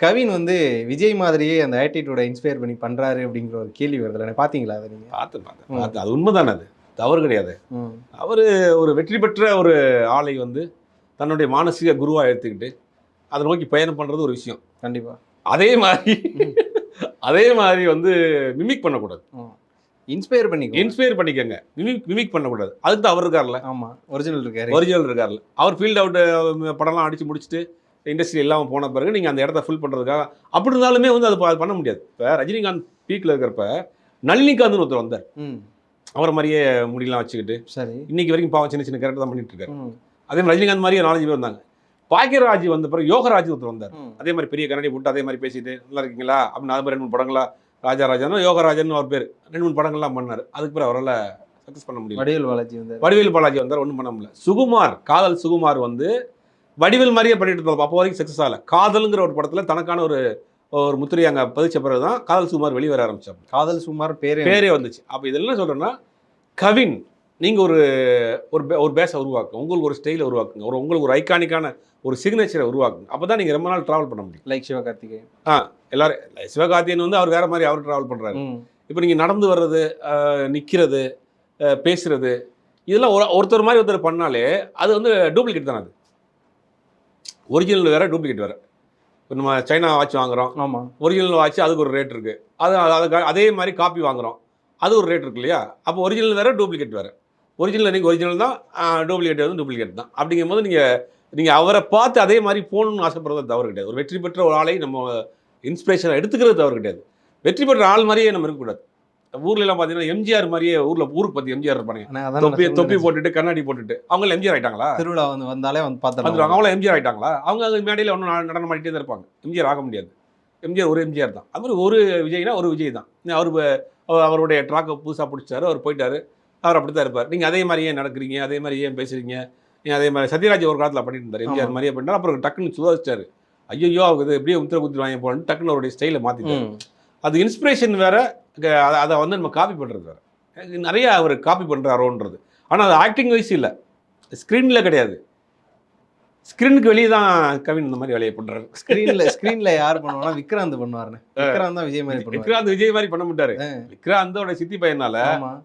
கவின் வந்து விஜய் மாதிரியே அந்த ஆட்டிடியூட இன்ஸ்பயர் பண்ணி பண்றாரு அப்படிங்கிற ஒரு கேள்வி வருதுல. பார்த்தீங்களா அதை நீங்க? பார்த்து பார்த்து அது உண்மைதானே அது? தவறு கிடையாது. அவர் ஒரு வெற்றி பெற்ற ஒரு ஆளை வந்து தன்னுடைய மானசீக குருவாக எடுத்துக்கிட்டு அதை நோக்கி பயணம் பண்ணுறது ஒரு விஷயம். கண்டிப்பா. அதே மாதிரி அதே மாதிரி வந்து மிமிக் பண்ணக்கூடாது. இன்ஸ்பயர் பண்ணி இன்ஸ்பயர் பண்ணிக்கங்க. மிமிக் மிமிக் பண்ணக்கூடாது. அதுக்கு தான் அவர் இருக்கார்ல. ஆமா. ஒரிஜினல் இருக்காரு. ஒரிஜினல் இருக்கார்ல. அவர் ஃபீல்ட் அவுட் படம்லாம் அடிச்சு முடிச்சுட்டு இண்டஸ்ட்ரி எல்லாம் போன பிறகு நீங்கள் அந்த இடத்த ஃபில் பண்ணுறதுக்காக அப்படி இருந்தாலுமே வந்து அது பண்ண முடியாது. இப்போ ரஜினிகாந்த் பீக்கில் இருக்கிறப்ப நளினிகாந்த்னு ஒருத்தர் வந்தார். அவரை மாதிரியே முடியெல்லாம் வச்சுக்கிட்டு சரி. இன்னைக்கு வரைக்கும் பாவம் சின்ன சின்ன கேரக்டர் தான் பண்ணிட்டு இருக்காரு. அதே ரஜினிகாந்த் மாதிரியே நாலஞ்சு பேர் வந்தாங்க. பாக்கியராஜ் வந்த பிறகு யோகராஜ் ஒருத்தர் வந்தார். அதே மாதிரி பெரிய கண்ணாடி போட்டு அதே மாதிரி பேசிட்டு நல்லா இருக்கீங்களா? அப்படின்னு அது மாதிரி ரெண்டு மூணு படங்களா? ராஜாராஜன் யோகராஜன் அவர் பேர். ரெண்டு மூணு படங்கள்லாம் பண்ணார். அதுக்கு பிறகு அவரால் சக்ஸஸ் பண்ண முடியல. வடிவேல் பாலாஜி வந்து வடிவேல் பாலாஜி வந்தார் ஒன்றும் பண்ண முடியல. சுகுமார் காதல் சுகுமார் வந்து வடிவேல் மாதிரியே பண்ணிட்டு இருந்தார். அப்போ வரைக்கும் சக்ஸஸ் ஆகல. காதலுங்கிற ஒரு படத்தில் தனக்கான ஒரு ஒரு முத்திரை அங்கே பதிச்ச பிறகு தான் காதல் சுகுமார் வெளியே வர ஆரம்பிச்சார். காதல் சுமார் பேரே பேரே வந்துச்சு. அப்போ இதெல்லாம் சொல்கிறேன்னா கவின் நீங்கள் ஒரு ஒரு ஒரு பேஸை உருவாக்குங்க உங்களுக்கு ஒரு ஸ்டைலை உருவாக்குங்க. ஒரு உங்களுக்கு ஒரு ஐகானிக்கான ஒரு சிக்னேச்சரை உருவாக்குங்க. அப்போ தான் நீங்கள் ரொம்ப நாள் ட்ராவல் பண்ண முடியும். லைக் சிவகார்த்திகேயன். எல்லாரும் சிவகார்த்தியன் வந்து அவர் வேற மாதிரி அவர் ட்ராவல் பண்ணுறாரு இப்போ நீங்கள் நடந்து வர்றது நிற்கிறது பேசுறது இதெல்லாம் ஒரு ஒருத்தர் மாதிரி ஒருத்தர் பண்ணாலே அது வந்து டூப்ளிகேட் தானே அது. ஒரிஜினல் வேற டூப்ளிகேட் வேற. இப்போ நம்ம சைனா வாட்ச் வாங்குறோம். ஆமா. ஒரிஜினல் வாட்ச் அதுக்கு ஒரு ரேட் இருக்குது அது அதுக்கு அதே மாதிரி காப்பி வாங்குறோம். அது ஒரு ரேட் இருக்கு இல்லையா? அப்போ ஒரிஜினல் வேறு டூப்ளிகேட் வேறு. ஒரிஜினல் நீங்கள் ஒரிஜினல் தான் டூப்ளிகேட் வந்து டூப்ளிகேட் தான். அப்படிங்கும்போது நீங்கள் நீங்கள் அவரை பார்த்து அதே மாதிரி போகணும்னு ஆசைப்படுறது தவறு கிடையாது. ஒரு வெற்றி பெற்ற ஒரு ஆளை நம்ம இன்ஸ்பிரேஷனை எடுத்துக்கிறது தவறு கிடையாது. வெற்றி பெற்ற ஆள் மாதிரியே நம்ம இருக்கக்கூடாது ஊர்ல எல்லாம் பார்த்தீங்கன்னா எம்ஜிஆர் மாதிரியே ஊரில் ஊருக்கு பற்றி எம்ஜிஆர் இருப்பாங்க தொப்பி தொப்பி. போட்டுட்டு கண்ணாடி போட்டுட்டு அவங்க எம்ஜிஆர் ஆயிட்டாங்களா? திருவிழா வந்து வந்தாலே வந்து பார்த்துருவாங்க அவங்களும் எம்ஜிஆர் ஆயிட்டாங்களா? அவங்க அது மேடையில் ஒன்றும் நடனம் ஆடிட்டே தான் இருப்பாங்க. எம்ஜிஆர் ஆக முடியாது. எம்ஜிஆர் ஒரு எம்ஜிஆர் தான். அது மாதிரி ஒரு விஜய்னா ஒரு விஜய் தான். அவர் அவருடைய ட்ராக்கை புதுசாக பிடிச்சாரு அவர் போயிட்டாரு. அவர் அப்படி தான் இருப்பார். நீங்கள் அதே மாதிரி ஏன் நடக்கிறீங்க அதே மாதிரி ஏன் பேசுறீங்க. நீங்க அதே மாதிரி சத்யராஜ் ஒரு காலத்தில் பண்ணிட்டு இருந்தார். எம்ஜிஆர். மாதிரியே பண்ணார். அப்புறம் டக்குன்னு சுதாரிச்சாரு ஐயோ அவங்க இது எப்படியே உத்தர குத்துருவாங்க போலன்னு டக்குன்னு அவருடைய ஸ்டைலை மாற்றிட்டார் அது இன்ஸ்பிரேஷன் வேற அத- வந்து நம்ம காப்பி பண்ணுறது வேற. நிறைய அவர் காப்பி பண்ணுறாரோன்றது ஆனால் அது ஆக்டிங் வைஸ் இல்லை. ஸ்க்ரீனில் கிடையாது. ஸ்க்ரீனுக்கு வெளியே தான் கவின் இந்த மாதிரி வேலையை பண்ணுறாரு ஸ்கிரீன்ல ஸ்கிரீன்ல யார் பண்ணுவானா விக்ராந்த் பண்ணுவாருன்னு. விக்ராந்த் தான் விஜய் மாதிரி விக்ராந்த் விஜய் மாதிரி பண்ண மாட்டாரு. விக்ராந்தோட சித்தி பையனால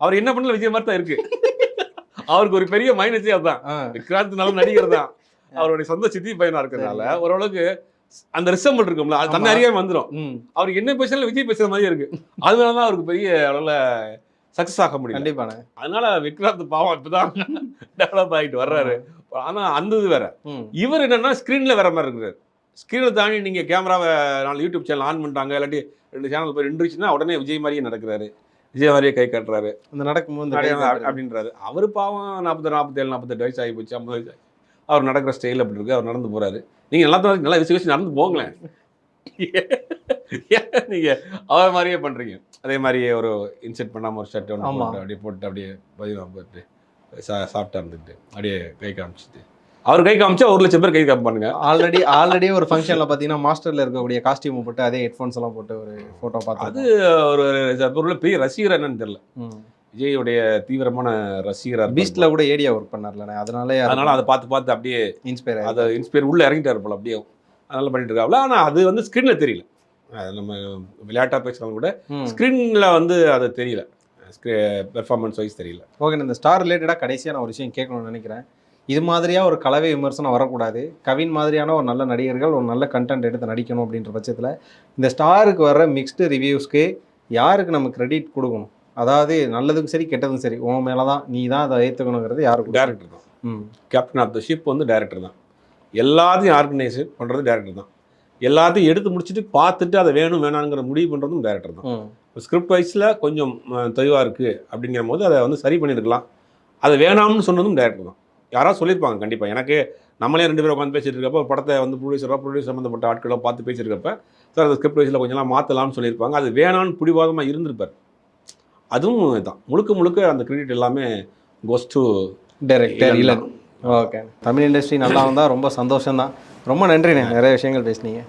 அவர் என்ன பண்ணல விஜய் மாதிரி தான் இருக்கு. அவருக்கு ஒரு பெரிய மைனஸே அதுதான் விக்ராந்த் நல்ல நடிகர் தான் அவருடைய சொந்த சித்தி பையனா இருக்கிறதுனால ஓரளவுக்கு அந்த ரிசம்பிள் இருக்கும்ல அது தன்னை. அறியாம வந்துடும் அவருக்கு என்ன பேசினாலும் விஜய் பேசுற மாதிரியே இருக்கு. அதனால தான் அவருக்கு பெரிய அளவுல சக்சஸ் ஆக முடியல. கண்டிப்பாண்ணே. அதனால விக்ராந்த் பாவம் இப்பதான் டெவலப் ஆகிட்டு வர்றாரு. ஆனா அந்த இது வேற. இவர் என்னன்னா ஸ்க்ரீன்ல வேற மாதிரி இருக்கிறார். ஸ்க்ரீனை தாண்டி நீங்க கேமராவை நாலு யூடியூப் சேனல் ஆன் பண்ணிட்டாங்க இல்லாட்டி ரெண்டு சேனல் போய் நின்றுச்சுன்னா உடனே விஜய் மாதிரியே நடக்கிறாரு. விஜய் மாதிரியே கை கட்டுறாரு. அந்த நடக்கும்போது. அப்படின்றாரு. அவர் பாவம் நாற்பது நாற்பத்தேழு நாற்பத்தெட்டு வயசு ஆகி போச்சு ஐம்பது வயசு ஆகி. அவர் நடக்கிற ஸ்டைல் அப்படி இருக்கு அவர் நடந்து போறாரு. நீங்க நல்லா நல்லா விசி விசி நடந்து போங்களேன். ஏன் நீங்க அவர் மாதிரியே பண்றீங்க? அதே மாதிரியே ஒரு இன்செர்ட் பண்ணாம ஒரு ஷர்ட் ஒன்று அப்படியே போட்டு அப்படியே பதிவாக போட்டு சா சாப்பிட்டா இருந்துட்டு அப்படியே கை காமிச்சிட்டு. அவர் கை காமிச்சா ஒரு லட்சம் பேர் கை காமிப்பானுங்க. ஆல்ரெடி ஆல்ரெடி ஒரு ஃபங்க்ஷன்ல பாத்தீங்கன்னா மாஸ்டர்ல இருக்கக்கூடிய காஸ்டியூம் போட்டு அதே ஹெட்ஃபோன்ஸ் எல்லாம் போட்டு ஒரு போட்டோ பார்த்தது அது ஒரு ஒரு பெரிய ரசிகர் என்னன்னு தெரியல. விஜயோடைய தீவிரமான ரசிகரா. பீஸ்ட்ல கூட ஏடியா ஒர்க் பண்ணார்லண்ணே. அதனால அதனால அதை பார்த்து பார்த்து அப்படியே இன்ஸ்பயர் அதை இன்ஸ்பயர் உள்ள இறங்கிட்டாரு போல அப்படியே. அதனால பண்ணிட்டு இருக்காப்ல. ஆனா அது வந்து ஸ்க்ரீன்ல தெரியல. நம்ம விளையாட்டா பேசுறவங்க கூட ஸ்க்ரீன்ல வந்து அது தெரியல. பெர்ஃபார்மன்ஸ் வைஸ் தெரியல. ஓகே இந்த ஸ்டார் ரிலேட்டடாக கடைசியாக நான் ஒரு விஷயம் கேட்கணும்னு நினைக்கிறேன். இது மாதிரியா ஒரு கலவை விமர்சனம் வரக்கூடாது. கவின் மாதிரியான ஒரு நல்ல நடிகர்கள் ஒரு நல்ல கண்டென்ட் எடுத்து நடிக்கணும் அப்படின்ற பட்சத்தில் இந்த ஸ்டாருக்கு வர்ற மிக்ஸ்டு ரிவ்யூஸ்க்கு யாருக்கு நம்ம கிரெடிட் கொடுக்கணும்? அதாவது நல்லதுக்கும் சரி கெட்டதும் சரி உன் மேலே தான் நீ தான் அதை ஏற்றுக்கணுங்கிறது யாருக்கு டேரக்டர் தான். ம். கேப்டன் ஆஃப் த ஷிப் வந்து டேரக்டர் தான். எல்லாத்தையும் ஆர்கனைஸ் பண்ணுறது டேரக்டர் தான். எல்லாத்தையும் எடுத்து முடிச்சுட்டு பார்த்துட்டு அதை வேணும் வேணாங்கிற முடிவு பண்ணுறதும் டேரக்டர் தான். ஸ்கிரிப்ட் வைஸில் கொஞ்சம் தொய்வாக இருக்குது அப்படிங்கிற போது அதை வந்து சரி பண்ணியிருக்கலாம். அது வேணாம்னு சொன்னதும் டேரக்டர் தான். யாராவது சொல்லியிருப்பாங்க கண்டிப்பாக எனக்கு நம்மளே ரெண்டு பேரும் உட்காந்து பேசிட்டு இருக்கப்போ படத்தை வந்து ப்ரொடியூசராக ப்ரொடியூசர் சம்மந்தப்பட்ட ஆட்களை பார்த்து பேசியிருக்கப்ப சார் அந்த ஸ்கிரிப்ட் வைஸில் கொஞ்சம்லாம் மாற்றலாம்னு சொல்லியிருப்பாங்க. அது வேணான்னு பிடிவாதமாக இருந்திருப்பார். அதுவும் தான் முழுக்க முழுக்க அந்த கிரெடிட் எல்லாமே கோஸ் டு டைரக்டர் இல்லை ஓகே. தமிழ் இண்டஸ்ட்ரி நல்லா வந்தால் ரொம்ப சந்தோஷம் தான் ரொம்ப நன்றிண்ணே. நிறைய விஷயங்கள் பேசுனீங்க.